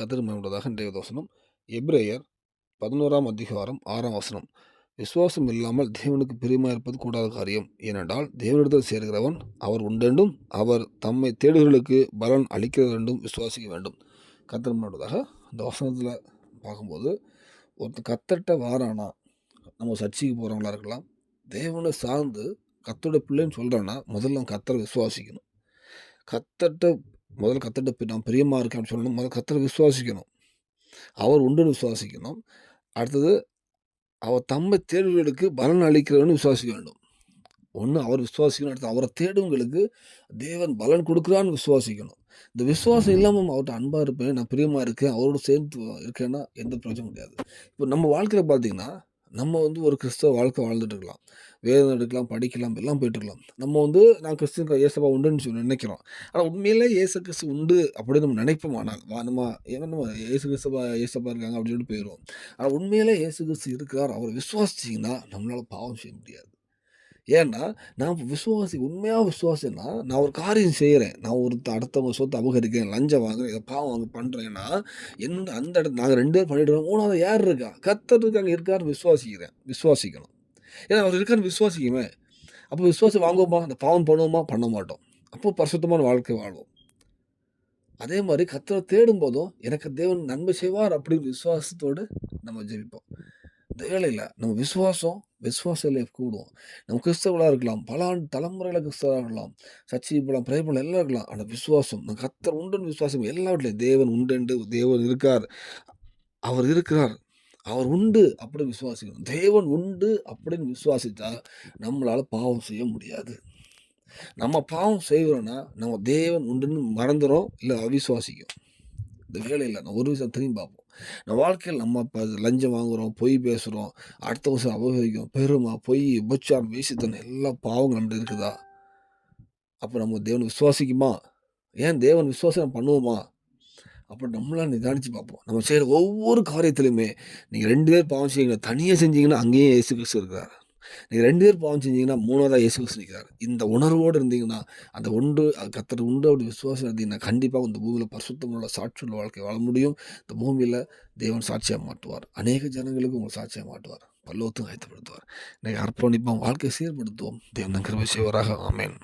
கதிர் மேம்படுவதாக இன்றைய வசனம். எப்ரேயர் பதினோராம் அதிகாரம் ஆறாம் வசனம். விசுவாசம் இல்லாமல் தேவனுக்கு பிரியமாக இருப்பது கூடாத காரியம். ஏனென்றால் தேவனிடத்தில் சேர்கிறவன் அவர் உண்டென்றும் அவர் தம்மை தேடுகளுக்கு பலன் அளிக்கிறது என்றும் விசுவாசிக்க வேண்டும். கத்தர் மேம்படுவதாக இந்த வசனத்தில் பார்க்கும்போது ஒருத்தர் கத்தட்ட வாரானா நம்ம சர்ச்சைக்கு போகிறவங்களா இருக்கலாம். தேவனை சார்ந்து கத்தோட பிள்ளைன்னு சொல்கிறான்னா முதல்ல கத்தரை விசுவாசிக்கணும். கத்தட்ட முதல்ல கத்தட்ட நான் பிரியமாக இருக்கேன் அப்படின்னு சொல்லணும். முதல்ல கத்தரை விசுவாசிக்கணும். அவர் உண்டுன்னு விசுவாசிக்கணும். அடுத்தது அவர் தம்மை தேர்வுகளுக்கு பலன் அளிக்கிறவன்னு விசுவாசிக்க வேண்டும். ஒன்று அவர் விசுவாசிக்கணும். அடுத்து அவரை தேடுவங்களுக்கு தேவன் பலன் கொடுக்குறான்னு விசுவாசிக்கணும். இந்த விசுவாசம் இல்லாமல் அவர்கிட்ட அன்பாக இருப்பேன் நான் பிரியமாக இருக்கேன் அவரோட சேர்ந்து இருக்கேன்னா எந்த பிரச்சனையும் கிடையாது. இப்போ நம்ம வாழ்க்கையில் பார்த்தீங்கன்னா நம்ம வந்து ஒரு கிறிஸ்தவ வாழ்க்கை வாழ்ந்துட்டு இருக்கலாம். வேதம் எடுக்கலாம் படிக்கலாம் எல்லாம் போயிட்டு இருக்கலாம். நம்ம வந்து நான் கிறிஸ்துவ ஏசப்பா உண்டுன்னு சொல்லி நினைக்கிறோம். ஆனால் உண்மையிலே ஏசு கிறிஸ்து உண்டு அப்படின்னு நம்ம நினைப்போம். ஆனால் வா நம்ம ஏன்னா நம்ம ஏசு கிறிஸ்தவா ஏசப்பா இருக்காங்க அப்படின்னு சொல்லிட்டு போயிடுவோம். ஆனால் உண்மையிலே ஏசு கிறிஸ்து இருக்கிறார் அவரை விசுவாசிச்சிங்கன்னா நம்மளால் பாவம் செய்ய முடியாது. ஏன்னா நான் விசுவாசி உண்மையாக விசுவாசம்னா நான் ஒரு காரியம் செய்கிறேன் நான் ஒரு அடுத்தவங்க சொத்து அபகரிக்கிறேன் லஞ்சம் வாங்குறேன் இதை பாவம் வாங்க பண்ணுறேன்னா என்னோட அந்த இடத்துல நாங்கள் ரெண்டு பேர் பண்ணிடுறோம் மூணாவது யார் இருக்கா? கத்தர் அங்கே இருக்காருன்னு விசுவாசிக்கிறேன். விசுவாசிக்கணும். ஏன்னா அவர் இருக்கான்னு விசுவாசிக்குமே. அப்போ விசுவாசி வாங்குவோமா? அந்த பாவம் பண்ணுவோமா? பண்ண மாட்டோம். அப்போ பரிசுத்தமான வாழ்க்கை வாழ்வோம். அதே மாதிரி கத்தரை தேடும் போதும் எனக்கு தேவன் நன்மை செய்வார் அப்படின்னு விசுவாசத்தோடு நம்ம ஜெபிப்போம். வேலையில் நம்ம விசுவாசம் விசுவாச லைஃப் கூடுவோம் நம்ம கிறிஸ்தவர்களாக இருக்கலாம். பல ஆண்டு தலைமுறையில் கிறிஸ்தவராக இருக்கலாம். சச்சி பலம் பிரேபலம் எல்லாம் இருக்கலாம். ஆனால் விசுவாசம் நம்ம கத்தர் உண்டுன்னு விசுவாசம் எல்லாவற்றிலையும் தேவன் உண்டு தேவன் இருக்கார். அவர் இருக்கிறார். அவர் உண்டு அப்படின்னு விசுவாசிக்கணும். தேவன் உண்டு அப்படின்னு விசுவாசித்தா நம்மளால் பாவம் செய்ய முடியாது. நம்ம பாவம் செய்கிறோன்னா நம்ம தேவன் உண்டுன்னு மறந்துடும் இல்லை அவிசுவாசிக்கும் இந்த வேலையில் நான் ஒரு விஷயம் திரும்பி பார்ப்போம். நம்ம வாழ்க்கையில் நம்ம இப்போ லஞ்சம் வாங்குகிறோம் பொய் பேசுகிறோம் அடுத்த வருஷம் அபகரிக்கும் பெருமா பொய் உபச்சாரம் வீசித்தன் எல்லா பாவங்கள் நம்மகிட்ட இருக்குதா? அப்போ நம்ம தேவன் விசுவாசிக்குமா? ஏன் தேவன் விசுவாசம் பண்ணுவோமா? அப்போ நம்மளாம் நிதானித்து பார்ப்போம். நம்ம செய்கிற ஒவ்வொரு காரியத்திலுமே நீங்கள் ரெண்டு பேர் பாவம் செய்யுங்க தனியாக செஞ்சீங்கன்னா அங்கேயும் இயேசு கிறிஸ்து இருக்கிறார். நீங்கள் ரெண்டு பேர் பாவம் செஞ்சீங்கன்னா மூணாவதாக இயேசு கிறிஸ்து நிற்கிறார் இந்த உணர்வோடு இருந்தீங்கன்னா அந்த ஒன்று அது கத்தர் உண்டு அப்படி விசுவாசம் இருந்தீங்கன்னா கண்டிப்பாக இந்த பூமியில் பரிசுத்தமுள்ள சாட்சியுள்ள வாழ்க்கை வாழ முடியும். இந்த பூமியில் தேவன் சாட்சியாக மாட்டுவார் அநேக ஜனங்களுக்கு உங்களை சாட்சியாக மாட்டுவார் பல்லோத்தும் ஆயத்தப்படுத்துவார். இன்றைக்கு அர்ப்பணிப்போம் வாழ்க்கையை சீர்படுத்துவோம். தேவன் கிருபை செய்வராக. ஆமேன்.